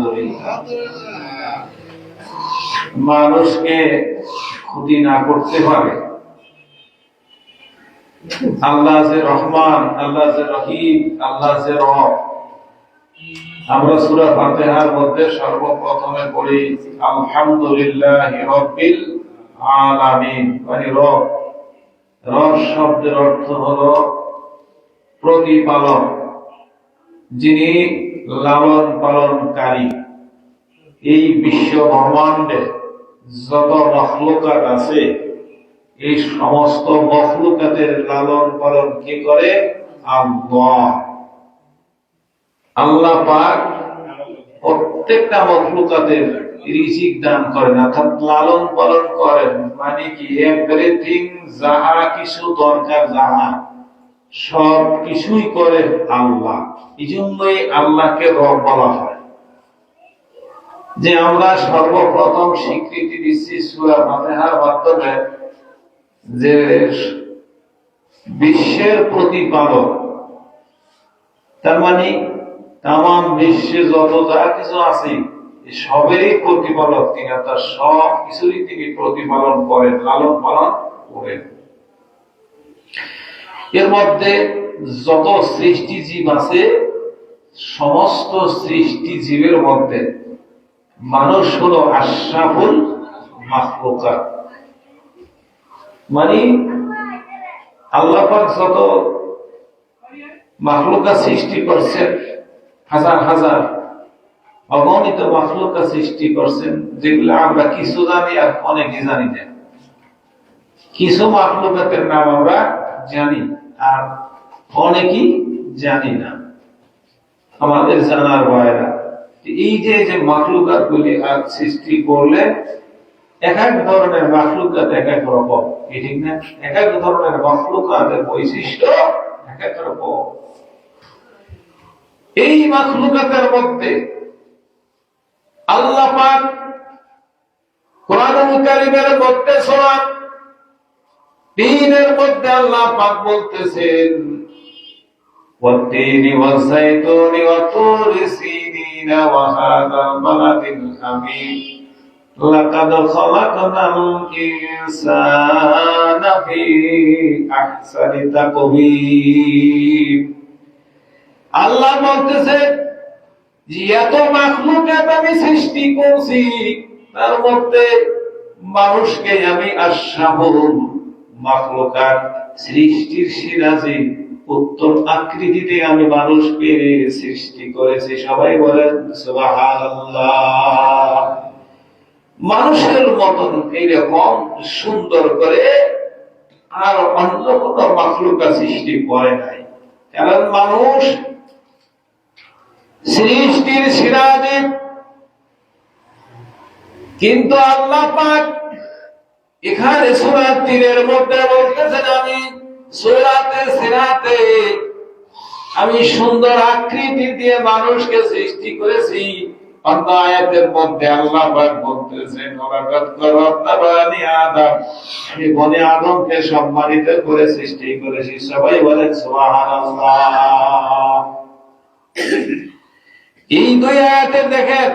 বলি মানুষকে ক্ষতি না করতে পারে আল্লাহ রহমান, আল্লাহ রহিম, আল্লাহ আমরা সূরা ফাতিহার মধ্যে সর্বপ্রথমে পড়ি, আলহামদুলিল্লাহ রব্বিল আলামিন। মানে রব। রব শব্দের অর্থ হলো প্রতিপালক, যিনি লালন পালনকারী। এই বিশ্ব ব্রহ্মাণ্ডে যত মখলুকাত আছে, এই সমস্ত মখলুকাতের লালন পালন কে করে? আল্লাহ। আল্লাহ পাক প্রত্যেকটা মখলুকাতের রিজিক দান করেন, অর্থাৎ লালন পালন করেন। মানে কি? এভরিথিং যাহা কিছু দরকার, যাহা। সব কিছুই করে আল্লাহ। এই জন্যই আল্লাহকে রব বলা হয়। যে আমরা সর্বপ্রথম স্বীকৃতি দিচ্ছি সুরা ফাতিহার মাধ্যমে যে বিশ্বের প্রতিপালক। তার মানে তাম বিশ্বে যত যা কিছু আছে সবেরই প্রতিপালক। তিনি তার সব কিছুরই তিনি প্রতিপালন করেন, লালন পালন করেন। এর মধ্যে যত সৃষ্টি জীব আছে, সমস্ত সৃষ্টি জীবের মধ্যে মানুষ হলো আশরাফুল মাখলুকাত। মানে আল্লাহ যত মাখলুকা সৃষ্টি করছেন, হাজার হাজার অগণিত মাখলুকা সৃষ্টি করছেন, যেগুলো আমরা কিছু জানি আর অনেকে জানি না। কিছু মাখলুকাতের নাম আমরা জানি। আর অনেকেই জানি না। আমাদের জানার বাইরা এই যে যে মাখলুকাত গুলি সৃষ্টি করলে, এক এক ধরনের মাখলুকাত এক এক রকম। কি ঠিক না? এক এক ধরনের মাখলুকাতের বৈশিষ্ট্য এক এক রকম। এই মাখলুকাতের মধ্যে আল্লাহ পাক কোরআনুল কারীমের মধ্যে তিনের মধ্যে আল্লাহ পাক বলতেছেন والتين والزيتون وطور سينين وهذا البلد الحميد لقد خلقنا الإنسان في أحسن تقويم আল্লাহ বলতেছে যে এত মাখলুকাত আমি সৃষ্টি করছি তার মধ্যে মানুষকে আমি আশরাফুল মাখলুকাত সৃষ্টির সিরাজি উত্তম আকৃতিতে আমি মানুষকে সৃষ্টি করেছি। সবাই বলেন মানুষের মতন এইরকম সুন্দর করে আর অন্য কোন মাখলুকা সৃষ্টি করে নাই। কারণ মানুষ সৃষ্টির সিরাজে, কিন্তু আল্লাহ পাক এখানে সুরাত তীরের মধ্যে বলতেছেন আমি সুরাতে, সিরাতে আমি সুন্দর আকৃতি দিয়ে মানুষকে সৃষ্টি করেছি। মধ্যে আল্লাহ পাক বলতেছেন আদম। আমি আদমকে সম্মানিত করে সৃষ্টি করেছি। সবাই বলেন, সুবহানাল্লাহ। এই দুই আয়াতে দেখেন,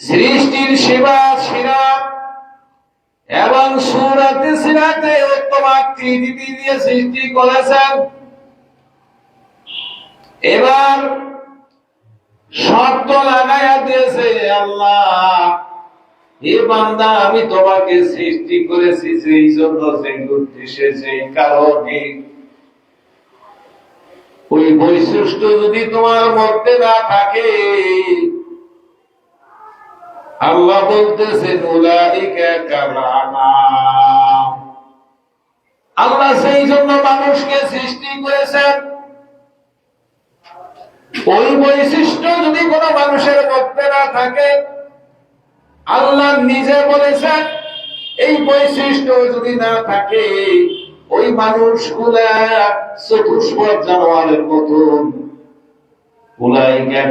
সৃষ্টির সেবা শিরা এবং সুরাতে সিরাতে উত্তম আকৃতি দিয়ে সৃষ্টি করেছেন? এবার শর্ত লাগাইয়া দিয়েছে, আল্লাহ এ বান্দা, আমি তোমাকে সৃষ্টি করেছি সেই জন্য সেই উদ্দেশ্যে সেই কারণে। ওই বৈশিষ্ট্য যদি তোমার মধ্যে না থাকে আল্লাহ বলতেছেন আল্লাহ সেই জন্য মানুষকে সৃষ্টি করেছেন। ওই বৈশিষ্ট্য যদি কোনো মানুষের মধ্যে না থাকে, আল্লাহ নিজে বলেছেন, এই বৈশিষ্ট্য যদি না থাকে, ওই মানুষগুলা চতুষ্পদ জানোয়ারের মতন।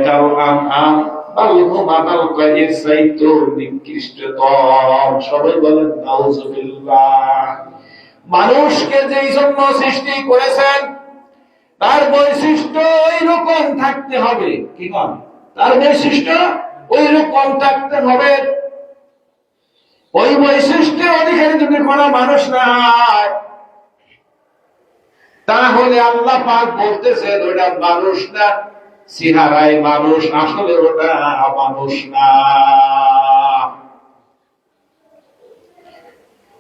কাল আম মানুষকে যেই জন্য সৃষ্টি করেছেন, তার বৈশিষ্ট্য ওই রকম থাকতে হবে। কি কম তার বৈশিষ্ট্য ওই রকম থাকতে হবে। ওই বৈশিষ্ট্যের অধিকারী যদি কোনো মানুষ নাই, তাহলে আল্লাহ পাক বলতেছেন ওটা মানুষ না। সিহারায় মানুষ আসলে ওটা মানুষ না।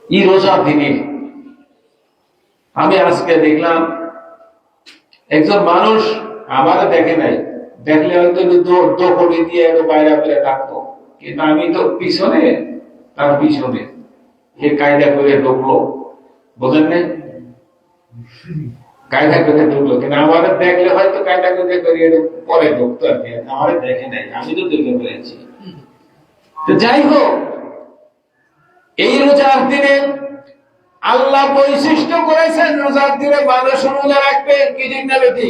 ই রোজা দিনে আমি আজকে দেখলাম, একজন মানুষ আমারে দেখে নাই, দেখলে হয়তো দৌড়ে দিয়ে বাইরে ফেলে ডাকতো কিন্তু আমি তো পিছনে, তার পিছনে, সে কায়দা করে ঢুকলো। বোঝেন নাই? কায়দা করে ঢুকলো কিন্তু দেখলে হয়তো কায়দা করে করে একটু পরে ঢুকতো আর কি দেখে নাই। আমি তো তো যাই হোক, এই রোজার দিনে আল্লাহ বৈশিষ্ট্য করেছেন, রোজার দিনে মানুষ রোজা রাখবে কি না বেটি?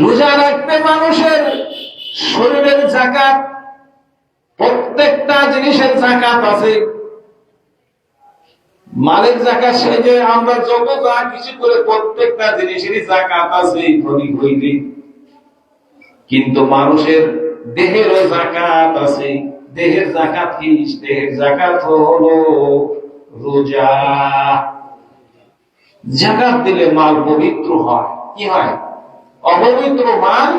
রোজা রাখবে মানুষের শরীরের জাকাত, প্রত্যেকটা জিনিসের জাকাত আছে। মালের জাকাত যে আমরা যত যা কিছু করে প্রত্যেকটা জিনিসেরই জাকাত আছে ধনী হইলে কিন্তু মানুষের দেহেরও জাকাত আছে। দেহের জাকাত কি? দেহের জাকাত হলো রোজা। জাকাত দিলে মাল পবিত্র হয়। কি হয়? অপবিত্র মাল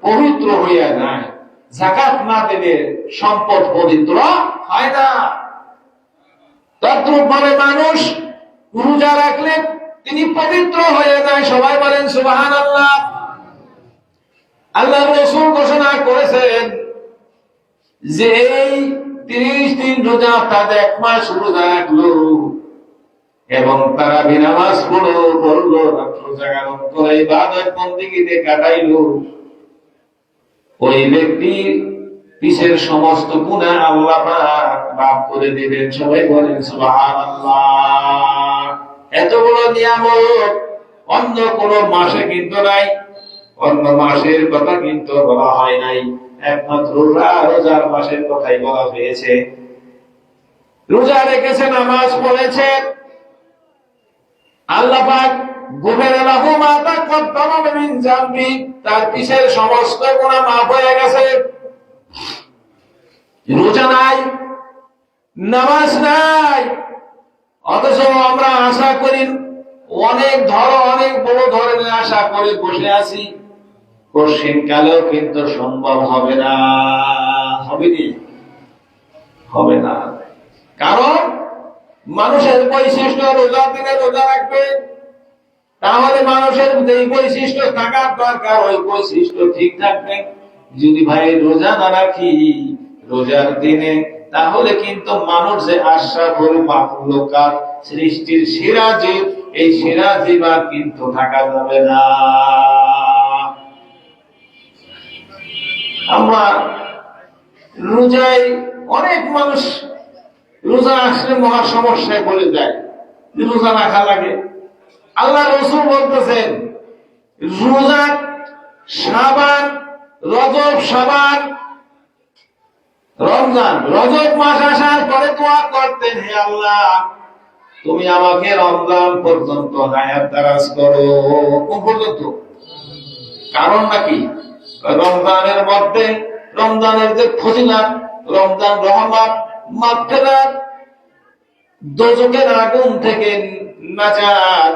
পবিত্র হইয়া যায়। জাকাত না দিলে সম্পদ পবিত্র হয় না। তদ্রুপ মানুষ রোজা রাখলে তিনি পবিত্র হয়ে যায়। সবাই বলেন সুবাহান আল্লাহ আল্লাহ রসুল ঘোষণা করেছেন যে এই তিরিশ দিন রোজা তাদের এক মাস রোজা রাখল এবং তারা বিনামাজ পড়ল, বলল, রাত্র জাগারণ করে ইবাদত বন্দিগিতে কাটাইলো। ওই ব্যক্তির পিছের সমস্ত গুণা আল্লাহ মাফ করে দিবেন। সবাই বলেন, সুবহানাল্লাহ। এত বড় নিয়ামত। অন্য কোন মাসে কিন্তু নাই, অন্য মাসের কথা কিন্তু বলা হয় নাই। একমাত্র রোজা, রোজার মাসের কথাই বলা হয়েছে। রোজা রেখেছে, নামাজ পড়েছে। আল্লাহ পাক তার পিছের সমস্ত গুনাহ মাফ হয়ে গেছে। রোজা নাই, নামাজ নাই। অথচ আমরা আশা করি অনেক ধর, অনেক বড় ধরনের আশা করে বসে আছি। কঠিন কালেও কিন্তু সম্ভব হবে না। হবে কি? হবে না। কারণ মানুষের বৈশিষ্ট্য রোজা দিনে রোজা রাখবে, তাহলে মানুষের এই বৈশিষ্ট্য থাকার দরকার। ওই বৈশিষ্ট্য ঠিক থাকবে। যদি ভাই রোজা না রাখি রোজার দিনে, তাহলে কিন্তু মানুষ যে আশা করে মাহলুকাত সৃষ্টির সেরা জীব, এই সেরা জীব আর কিন্তু থাকা যাবে না। আমরা রোজায় অনেক মানুষ রোজা আসলে মহা সমস্যায় পড়ে যায়। রোজা রাখা লাগে। আল্লাহ রসুল বলতেছেন, রোজা সাবান, রজব সাবান রমজান, রজব মাস আসার পরে দোয়া করতেন, হে আল্লাহ, তুমি আমাকে রমজান পর্যন্ত হায়াত দারাজ করো কোন পর্যন্ত। কারণ নাকি? রমজানের মধ্যে, রমজানের যে ফজিলাত রমজান রহমান মাগফিরাত দোজকের আগুন থেকে নাজাত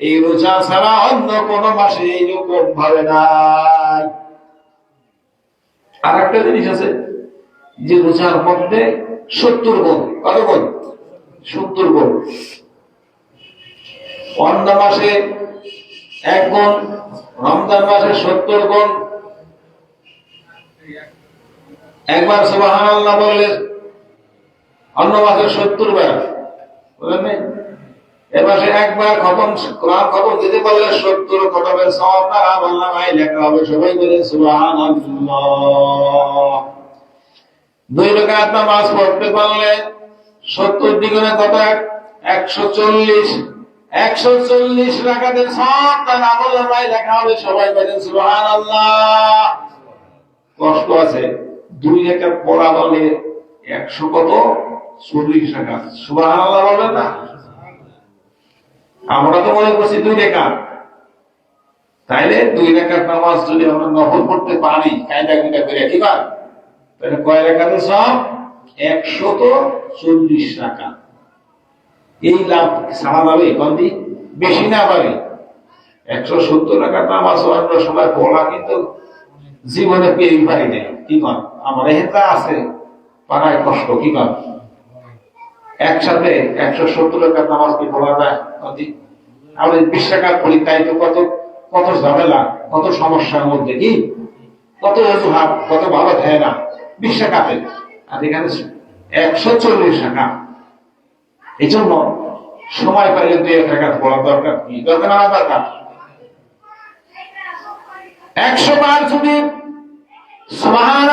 এই রোজা ছাড়া অন্য কোন মাসে এইরকম ভাবে নাই। আর একটা জিনিস আছে যে রোজার মধ্যে সত্তর গুণ। কত গুণ? সত্তর গুণ। অন্য মাসে এক গুণ, রমজান মাসে সত্তর গুণ। একবার সুবাহান আল্লাহ বললেন অন্য মাসে সত্তর বার বুঝলেন এ মাসে একবার খতম খতম দিতে পারলে সত্তর খতমের সব আল্লাহ ভাই লেখা হবে সবাই বলে সুবাহান দুই রকাত নামাজ পড়তে পারলে সত্তর দ্বিগুণে কত? একশো চল্লিশ। একশো চল্লিশ রাখাতের সব তার আল্লাহ ভাই লেখা হবে, সবাই বলেন সুবাহান আল্লাহ কষ্ট আছে, দুই রেখা পড়া বলে একশো কত? চল্লিশ টাকা সুবাহ বলবেন না? আমরা তো মনে করছি দুই রেখা। তাইলে দুই রেখার নামাজ যদি আমরা নফল করতে পারি, কায়দা কিটা করে কি তাহলে কয় রেখাতে সব একশত চল্লিশ টাকা এই লাভ সারা যাবে বেশি না পাবে একশো সত্তর টাকার নামাজ অন্য সময় পড়া কিন্তু জীবনে পেয়ে পারি না কি কন? আমার হেতা আছে, পাড়ায় কষ্ট, কি কন? একসাথে একশো সত্তর টাকার নামাজ কি পড়া যায়? কন্দি আমাদের বিশ টাকার পড়ি, তাই তো কত কত ঝামেলা, কত সমস্যার মধ্যে, কি? কত অজুহাত, কত ভালো খায় না বিশ টাকাতে আর এখানে একশো চল্লিশ টাকা। এই জন্য সময় এক টাকা পড়ার দরকার কি? দরকার দরকার। একশো বার যদি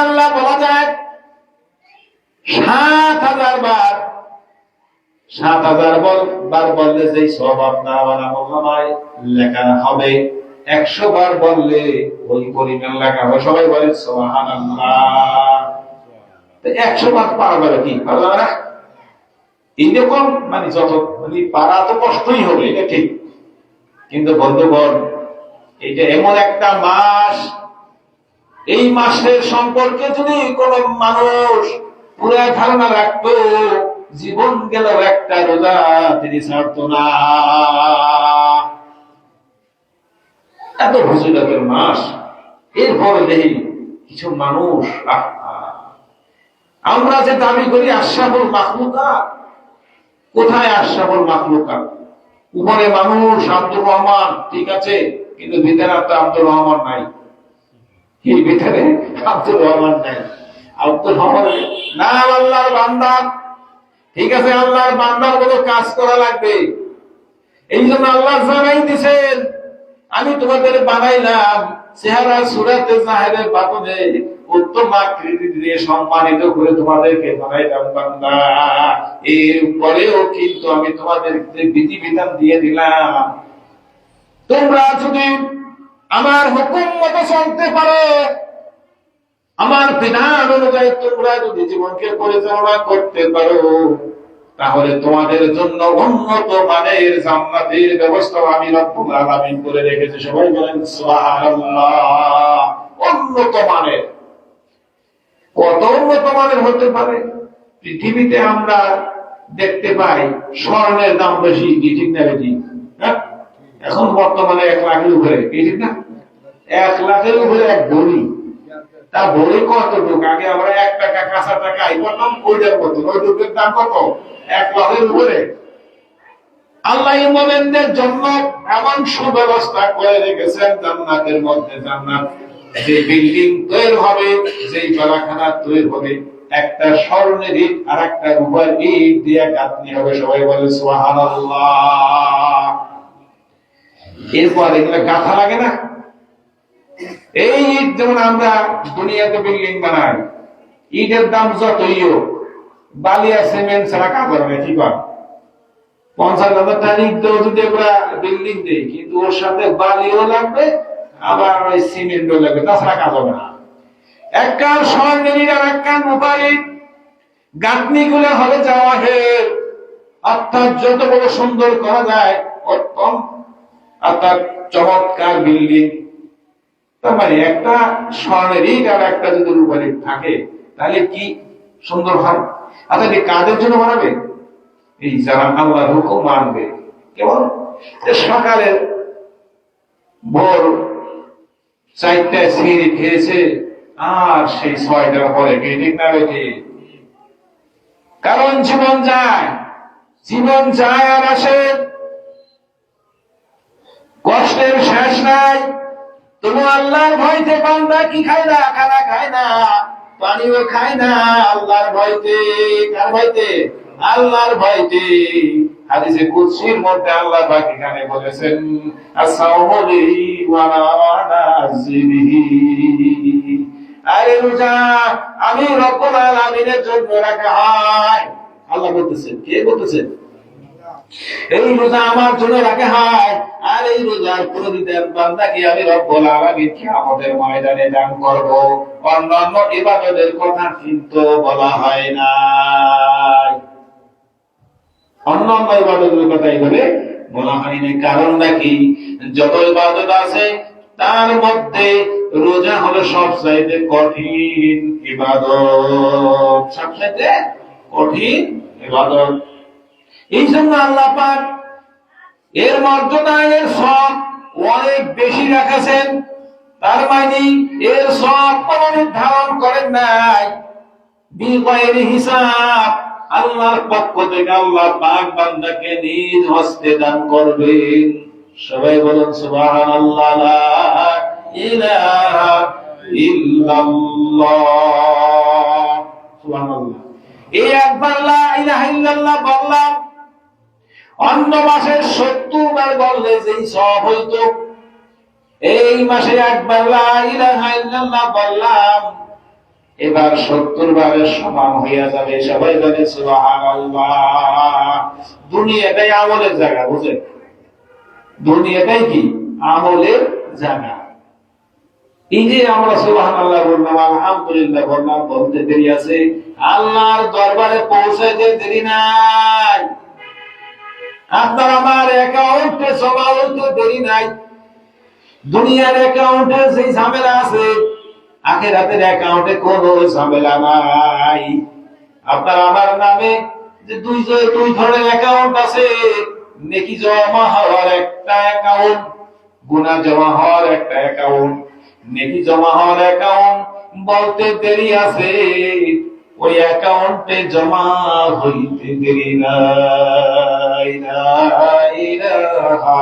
আল্লাহ বলা যায়, সাত হাজার বার, সাত হাজার বার বললে সব লেখা হবে। একশো বার বললে ওই পরিমাণ লেখা হবে। সবাই বলে সোহান একশো বার পারা যাবে কি? পারা যাবে না? এইরকম মানে যত মানে পারা তো কষ্টই হবে এটা ঠিক। কিন্তু বন্ধুগণ এটা এমন একটা মাস। এই মাসের সম্পর্কে যদি কোন মানুষ পুরো ধারণা রাখতো জীবন গেল একটা রোজা তিনি ছাড়তো না। এত ভুজুলাতের মাস। এরপর দেখি কিছু মানুষ আহা, আমরা যে দাবি করি আশাবুল মাহমুদা কোথায় আশরাফুল মাখলুকা? উপরে মানুষ, আব্দুর রহমান, ঠিক আছে, কিন্তু ভিতরে আব্দুর রহমান নাই। এই ভিতরে? আব্দুর রহমান নাই। আব্দুর রহমান না, আল্লাহর বান্দা। ঠিক আছে, আল্লাহর বান্দার কোনো কাজ করা লাগবে। এই জন্য আল্লাহ জানাই দিছেন, আমি তোমাদের বানাইলাম চেহারা সুরাতে জাহেরে বাতনে উত্তম আকৃতি দিয়ে সম্মানিত করে তোমাদেরকে বান্দা। এর পরেও কিন্তু আমি দিয়ে দিলাম। তোমরা যদি আমার হুকুম মতো চলতে পারো, আমার বিধান অনুযায়ী তোমরা যদি জীবনকে পরিচালনা করতে পারো, তাহলে তোমাদের জন্য উন্নত মানের জান্নাতের ব্যবস্থা আমি রব্বুল আলামিন করে রেখেছি। সবাই বলেন সুবহানাল্লাহ। উন্নত মানের। কত উন্নত মানের হতে পারে? পৃথিবীতে আমরা দেখতে পাই স্বর্ণের দাম বেশি, কি ঠিক না বেশি হ্যাঁ? এখন বর্তমানে এক লাখের উপরে, কি ঠিক না? এক লাখের উপরে এক ভরি। তা ভরি কত লোক আগে আমরা এক টাকা কাঁচা টাকা এই করতাম, ওইটার মতো ওই লোকের দাম কত? এক লাখের উপরে। আল্লাহ মোমেনদের জন্য এমন সুব্যবস্থা করে রেখেছেন জান্নাতের মধ্যে জান্নাত। যে বিল্ডিং তৈরি হবে, যেই জলাখানা তৈরি হবে, একটা স্বর্ণের ইট আর একটা রূপার ইট দিয়ে গাঁথনি হবে। সবাই বলে, সুবহানাল্লাহ। এরপর এগুলো গাঁথা লাগে না। এই ইট যেমন আমরা দুনিয়াতে বিল্ডিং বানাই, ইটের দাম যতই হোক বালি আর সিমেন্ট ছাড়া কাজ হবে না কি কর? পঞ্চাশ হাজার টাকা ইট দেওয়া যদি আমরা বিল্ডিং দিই, কিন্তু ওর সাথে বালিও লাগবে আবার ওই সিমেন্টও লাগবে, তাছাড়া কাজ হবে না। এক কান স্বর্ণের আর এক কান ইট গাঁথনি গুলো হবে জওয়াহের অর্থাৎ যত বড় সুন্দর করা যায় অত্যম অর্থাৎ চমৎকার বিল্ডিং। তার মানে একটা স্বর্ণের ইট আর একটা যদি রূপার থাকে, তাহলে কি সুন্দর হয়? আচ্ছা এটি কাদের জন্য বানাবে? এই যারা আল্লাহর হুকুম মানবে। কেমন? যে সকালে ভোর চারটায় সিঁড়ি খেয়েছে আর সেই ছয়টার পরে কি ঠিক না বেঠি কারণ জীবন যায় জীবন যায় আর আসে। কষ্টের শেষ নাই তুমি আল্লাহর ভয়তে বান্দা কি খায় না, খানা খায় না, পানিও খায় না আল্লাহর ভয়তে, কার ভয়তে? আল্লাহর ভয়তে হাদিসে কুদসির মধ্যে আল্লাহ পাক এখানে বলেছেন আসাউমু লি ওয়া আনা আরে রোজা, আমি রব্বুল আলামিনের জন্য রাখা হয় আল্লাহ বলতেছেন, কে বলতেছেন? এই রোজা আমার জন্য রাখা হয় আর এই রোজার প্রতিদান বান্দাকে আমি রব্বুল আলামিন কিয়ামতের ময়দানে দান করব। অন্যান্য ইবাদতের কথা কিন্তু বলা হয় না অন্যান্য ইবাদতের কথা এইভাবে বলা হয়নি। কারণ নাকি যত ইবাদত আছে, তার মধ্যে রোজা হলো সবচাইতে কঠিন ইবাদত। সবচাইতে কঠিন ইবাদত। এই জন্য আল্লাহ পাক এর মর্যাদা, এর সব অনেক বেশি রাখেছেন। তার মানে এর সব কোন নির্ধারণ করেন নাই। বিগয়ের হিসাব। আল্লাহর পক্ষ থেকে আল্লাহ পাক বান্দাকে নিজ হস্তে দান করবেন। সবাই বলেন, সুবহানাল্লাহ, লা ইলাহা ইল্লাল্লাহ। সুবহানাল্লাহ। এই একবার লা ইলাহা ইল্লাল্লাহ বললাম, অন্য মাসে সত্তর বার বললে যেই সব হইতো। এই মাসে একবার লা ইলাহা ইল্লাল্লাহ বললাম এবার সত্তর বারের সমান হইয়া যাবে। সবাই বলে দুনিয়াটাই আমলের জায়গা বুঝেন দুনিয়াটাই কি? আমলের জায়গা। যে আল্লাহর দরবারে পৌঁছাইতে দেরি নাই। আমার হইতে দেরি নাই। দুনিয়ার অ্যাকাউন্টে যেই ঝামেলা আছে আখেরাতের অ্যাকাউন্টে কোনো ঝামেলা নাই। আপনার আমার নামে যে দুই দুই ধরনের অ্যাকাউন্ট আছে, নেকি জমা হওয়ার একটা অ্যাকাউন্ট গুনাহ জমা হওয়ার একটা অ্যাকাউন্ট নেকি জমা হওয়ার অ্যাকাউন্ট বলতে দেরি আছে। ওই অ্যাকাউন্টে জমা হইতে দেরি নাই। লা ইলাহা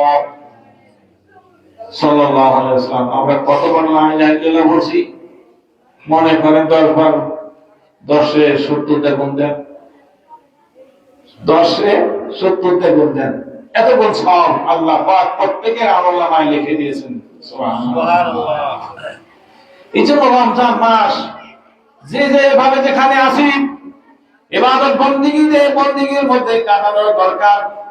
মনে করেন দশ বার দশে দেন। দশে দেন। এত আল্লাহ লিখে দিয়েছেন। যে যে ভাবে যেখানে আসি এবাদত বন্দিগি যে বন্দিগির মধ্যে কাটানোর দরকার।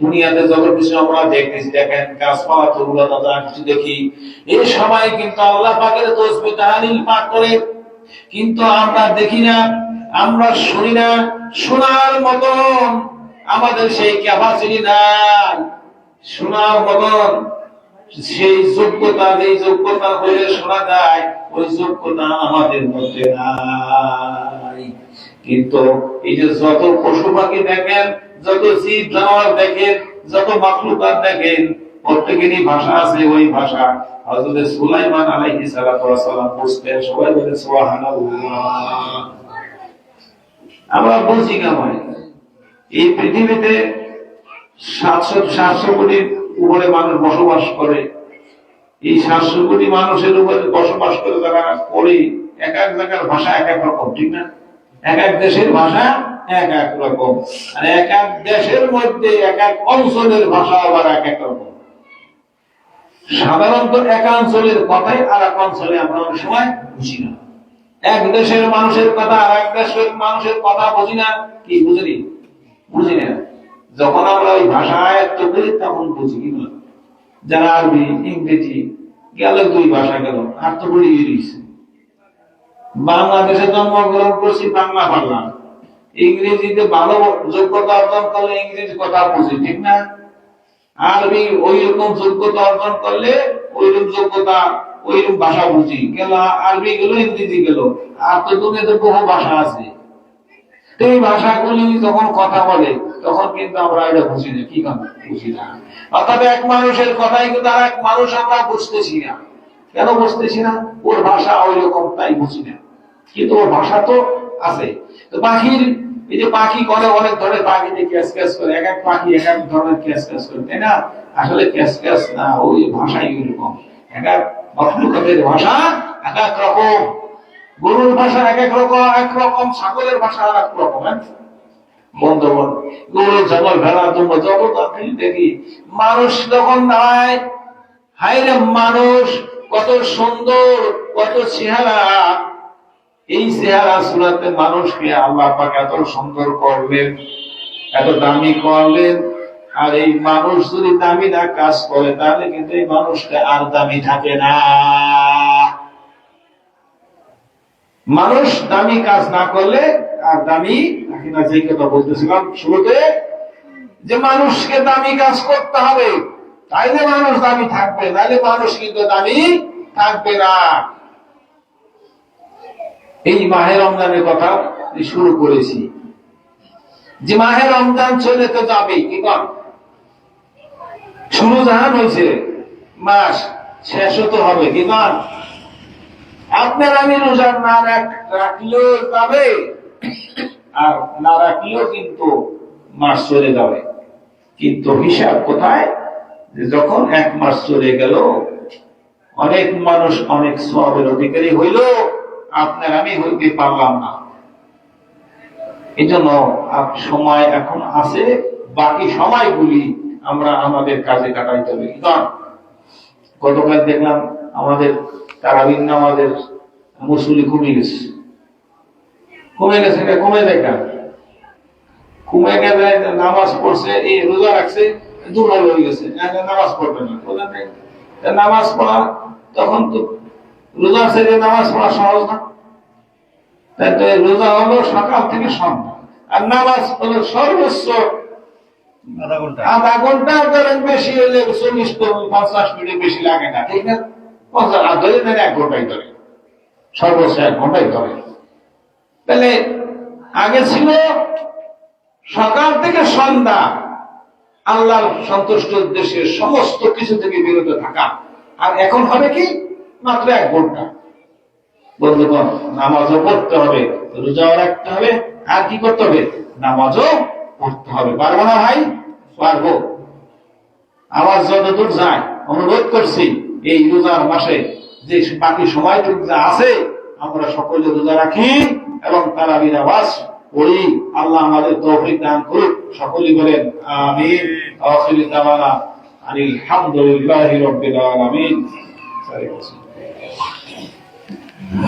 দুনিয়াতে যত কিছু আমরা দেখতেছি, দেখেন, গাছপালা তরুলতা যা কিছু দেখি। এই সময় কিন্তু আল্লাহ পাকের তসবিহ তাহলিল পাঠ করে। কিন্তু আমরা দেখি না, আমরা শুনি না, শোনার মতন আমাদের সেই ক্যাপাসিটি নাই। শোনার মতন সেই যোগ্যতা, যেই যোগ্যতা হলে শোনা যায়, ওই যোগ্যতা আমাদের মধ্যে নাই। কিন্তু এই যে যত পশু পাখি দেখেন যত জীব জানোয়ার দেখেন, যত মাখলুকাত দেখেন, প্রত্যেকেরই ভাষা আছে ওই ভাষা। সুলাইমান সালাম বুঝতেন সবাই বলে সুবহানাল্লাহ। আমরা বুঝি কেমন? এই পৃথিবীতে সাতশো সাতশো উপরে মানুষ বসবাস করে। এই সাতশো কোটি মানুষের উপরে বসবাস করে তারা করে এক এক জায়গার ভাষা এক এক রকম, ঠিক না? এক এক দেশের ভাষা এক এক রকম। আর এক এক দেশের মধ্যে এক এক অঞ্চলের ভাষা আবার এক এক রকম। সাধারণত এক অঞ্চলের কথাই আর এক অঞ্চলে আমরা অনেক সময় বুঝি না। এক দেশের মানুষের কথা আর এক দেশের মানুষের কথা বুঝি না। কি বুঝলি বুঝি না। যখন আমরা ওই ভাষা আয়ত্ত করি তখন বুঝি কি না যারা আরবি, ইংরেজি, গেল দুই ভাষা গেল, আর তো গিয়েছে বাংলাদেশে জন্মগ্রহণ করছি বাংলা পারলাম ইংরেজিতে ভালো যোগ্যতা অর্জন করলে ইংরেজি কথা বুঝি ঠিক না? আরবি ওই রকম যোগ্যতা অর্জন করলে ওই রকম যোগ্যতা ওই রকম ভাষা বুঝি গেল, আরবি গেল, ইংরেজি গেল। আর তো দুনিয়াতে বহু ভাষা আছে। এই ভাষাগুলি যখন কথা বলে, তখন কিন্তু আমরা এটা বুঝি না, কি বুঝি না? অর্থাৎ এক মানুষের কথাই কিন্তু আর এক মানুষ আমরা বুঝতেছি না। কেন বুঝতেছি না? ওর ভাষা ওই রকম তাই বুঝি না। কিন্তু ওর ভাষা তো আছে। তো পাখির এই যে পাখি করে অনেক ধরনের পাখি দিয়ে ক্যাস ক্যাস করে, এক এক পাখি এক এক ধরনের ক্যাস ক্যাস করে, তাই না? আসলে ক্যাস ক্যাস না, ওই ভাষাই ওইরকম এক এক মখলুকাতের ভাষা এক এক রকম। গরুর ভাষা এক এক রকম এক রকম। ছাগলের ভাষা এক রকম হ্যাঁ? বন্ধুগণ গরু, ছাগল, ভেড়া তোমরা যত তাড়াতাড়ি দেখি, মানুষ যখন দাঁড়ায় হায় রে মানুষ, কত সুন্দর, কত চেহারা। এই চেহারা সুরাতে মানুষকে আল্লাহ পাক এত সুন্দর করলেন, এত দামি করলেন, আর এই মানুষ যদি দামি না কাজ করে, তাহলে কিন্তু এই মানুষটা আর দামি থাকে না। মানুষ দামি কাজ না করলে আর দামি থাকে না যে কথা বলতেছিলাম শুরুতে, যে মানুষকে দামি কাজ করতে হবে, তাইলে মানুষ দামি থাকবে নাহলে মানুষ কিন্তু দামি থাকবে না। এই মাহে রমজানের কথা শুরু করেছি। যে মাহে রমজান চলে তো যাবে কি কর শুরু জাহান হয়েছে, মাস শেষ তো হবে, কি কর আপনার আমি রোজা না রাখলেও যাবে, আর না রাখলেও কিন্তু মাস চলে যাবে। কিন্তু হিসাব কোথায়? যে যখন এক মাস চলে গেল, অনেক মানুষ অনেক সবের অধিকারী হইল আপনার আমি হইতে পারলাম না। এই জন্য সময় এখন আছে, বাকি সময়গুলি আমরা আমাদের কাজে কাটাইতে হবে। গতকাল দেখলাম আমাদের তারাবিন আমাদের মুসুলি কমে গেছে। কমে গেছে কমে দেখা কমে গেলে নামাজ পড়ছে এই রোজা রাখছে, দুর্বল হয়ে গেছে। নামাজ পড়বে না। নামাজ পড়া তখন তো রোজা ছেড়ে নামাজ পড়া সহজ না। তাই রোজা হলো সকাল থেকে সন্ধ্যা। আর নামাজ হলো সর্বোচ্চ আধা ঘণ্টা। ধরেন বেশি হলে চল্লিশ পঞ্চাশ মিনিট বেশি লাগে না ঠিক না? পঞ্চাশ আর ধরে নেন এক ঘন্টাই ধরে। সর্বোচ্চ এক ঘন্টাই ধরে। তাহলে আগে ছিল সকাল থেকে সন্ধ্যা। আল্লাহর সন্তুষ্ট উদ্দেশ্যে সমস্ত কিছু থেকে বিরত থাকা। আর এখন হবে কি? মাত্র এক ঘণ্টা। বন্ধুগণ নামাজও পড়তে হবে, রোজাও রাখতে হবে, আর কি করতে হবে? নামাজও পড়তে হবে। পারব না ভাই? পারব। আবার যতদূর যায়, অনুরোধ করছি, এই রোজার মাসে যে বাকি সময়টুকু যা আছে, আমরা সকলে রোজা রাখি এবং তারা আওয়াজ পড়ি। আল্লাহ আমাদের তৌফিক দান করুক। সকলেই বলেন, আমিন। আখির দাওয়ানা আলহামদুলিল্লাহি রাব্বিল আলামিন। সারি うん。